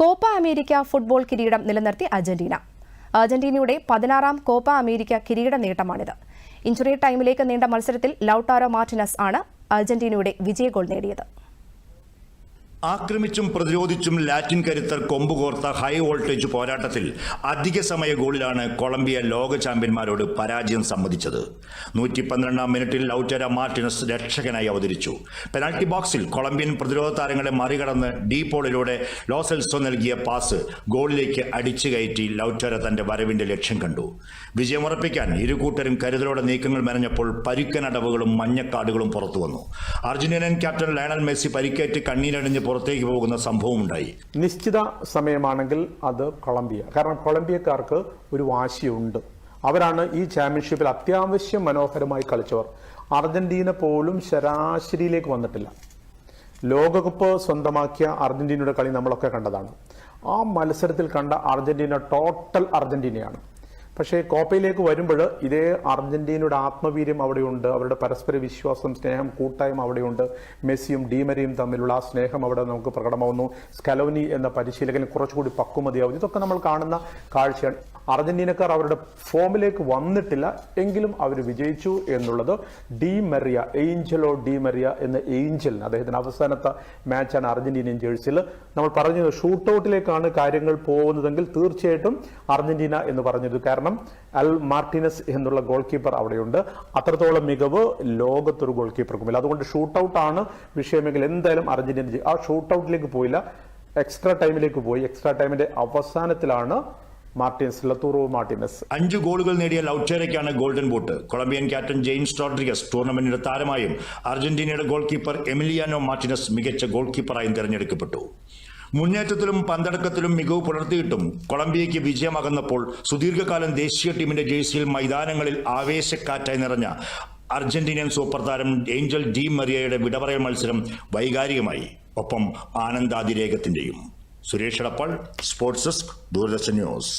Copa America football കിരീടം നിലനിർത്തി Argentina. അർജന്റീനയുടെ പതിനാറാം കോപ്പ അമേരിക്ക കിരീട നേട്ടമാണിത്. ഇഞ്ചുറി ടൈമിലേക്ക് നീണ്ട മത്സരത്തിൽ ലൌട്ടാരോ മാർട്ടിനസ് ആണ് അർജന്റീനയുടെ വിജയ ഗോൾ നേടിയത്. ആക്രമിച്ചും പ്രതിരോധിച്ചും ലാറ്റിൻ കരുത്തർ കൊമ്പുകോർത്ത ഹൈ വോൾട്ടേജ് പോരാട്ടത്തിൽ അധിക സമയ ഗോളിലാണ് കൊളംബിയ ലോക ചാമ്പ്യന്മാരോട് പരാജയം സമ്മതിച്ചത്. നൂറ്റി പന്ത്രണ്ടാം മിനിറ്റിൽ ലൌറ്റര മാർട്ടിനസ് രക്ഷകനായി അവതരിച്ചു. പെനാൽറ്റി ബോക്സിൽ കൊളംബിയൻ പ്രതിരോധ താരങ്ങളെ മറികടന്ന് ഡീപോളിലൂടെ ലോസെൽസോ നൽകിയ പാസ് ഗോളിലേക്ക് അടിച്ചു കയറ്റി ലൌറ്റര തന്റെ വരവിന്റെ ലക്ഷ്യം കണ്ടു. വിജയമുറപ്പിക്കാൻ ഇരു കൂട്ടരും കരുതലോടെ നീക്കങ്ങൾ മെനഞ്ഞപ്പോൾ പരുക്കനടവുകളും മഞ്ഞക്കാടുകളും പുറത്തു വന്നു അർജന്റീനൻ ക്യാപ്റ്റൻ ലയണൽ മെസ്സി പരിക്കേറ്റ് കണ്ണീരണിഞ്ഞ് പുറത്തേക്ക് പോകുന്ന സംഭവമുണ്ടായി. നിശ്ചിത സമയമാണെങ്കിൽ അത് കൊളംബിയ. കാരണം കൊളംബിയക്കാർക്ക് ഒരു വാശിയുണ്ട്. അവരാണ് ഈ ചാമ്പ്യൻഷിപ്പിൽ അത്യാവശ്യം മനോഹരമായി കളിച്ചവർ. അർജന്റീന പോലും ശരാശരിയിലേക്ക് വന്നിട്ടില്ല. ലോകകപ്പ് സ്വന്തമാക്കിയ അർജന്റീനയുടെ കളി നമ്മളൊക്കെ കണ്ടതാണ്. ആ മത്സരത്തിൽ കണ്ട അർജന്റീന ടോട്ടൽ അർജന്റീനയാണ്. പക്ഷേ കോപ്പയിലേക്ക് വരുമ്പോൾ ഇതേ അർജന്റീനയുടെ ആത്മവീര്യം അവിടെയുണ്ട് അവരുടെ പരസ്പര വിശ്വാസം സ്നേഹം കൂട്ടായ്മ അവിടെയുണ്ട്. മെസ്സിയും ഡീമരിയും തമ്മിലുള്ള ആ സ്നേഹം അവിടെ നമുക്ക് പ്രകടമാവുന്നു. സ്കലോനി എന്ന പരിശീലകന് കുറച്ചുകൂടി പക്വമതിയാവുന്നു ഇതൊക്കെ നമ്മൾ കാണുന്ന കാഴ്ചയാണ്. അർജന്റീനക്കാർ അവരുടെ ഫോമിലേക്ക് വന്നിട്ടില്ല. എങ്കിലും അവർ വിജയിച്ചു എന്നുള്ളത് Di Maria Angelo Di Maria എന്ന ഏഞ്ചലിന് അദ്ദേഹത്തിന് അവസാനത്തെ മാച്ചാണ് അർജന്റീനിയൻ ജേഴ്സിൽ നമ്മൾ പറഞ്ഞത് ഷൂട്ടൗട്ടിലേക്കാണ് കാര്യങ്ങൾ പോകുന്നതെങ്കിൽ തീർച്ചയായിട്ടും അർജന്റീന എന്ന് പറഞ്ഞത് കാരണം അൽ മാർട്ടിനസ് എന്നുള്ള ഗോൾ കീപ്പർ അവിടെയുണ്ട്. അത്രത്തോളം മികവ് ലോകത്തൊരു ഗോൾ കീപ്പർക്കുമില്ല അതുകൊണ്ട് ഷൂട്ടൗട്ടാണ് വിഷയമെങ്കിൽ എന്തായാലും അർജന്റീന ആ ഷൂട്ടൗട്ടിലേക്ക് പോയില്ല. എക്സ്ട്രാ ടൈമിലേക്ക് പോയി. എക്സ്ട്രാ ടൈമിന്റെ അവസാനത്തിലാണ് മാർട്ടിനസ് ലത്തൂറോ മാർട്ടിനസ് അഞ്ച് ഗോളുകൾ നേടിയ ലൌറ്റേരയ്ക്കാണ് golden boot Colombian captain James Rodriguez ടൂർണമെന്റിന്റെ താരമായും അർജന്റീനയുടെ ഗോൾ കീപ്പർ എമിലിയാനോ മാർട്ടിനസ് മികച്ച ഗോൾ കീപ്പറായും തിരഞ്ഞെടുക്കപ്പെട്ടു. മുന്നേറ്റത്തിലും പന്തടക്കത്തിലും മികവ് പുലർത്തിയിട്ടും കൊളംബിയയ്ക്ക് വിജയമാകുന്നപ്പോൾ സുദീർഘകാലം ദേശീയ ടീമിന്റെ ജേഴ്സിയിൽ മൈതാനങ്ങളിൽ ആവേശക്കാറ്റായി നിറഞ്ഞ അർജന്റീനിയൻ സൂപ്പർ താരം ഏഞ്ചൽ ഡി മറിയയുടെ വിടപറയൽ മത്സരം വൈകാരികമായി. ഒപ്പം ആനന്ദാതിരേകത്തിന്റെയും. Suresh Edappal sports desk Doordarshan news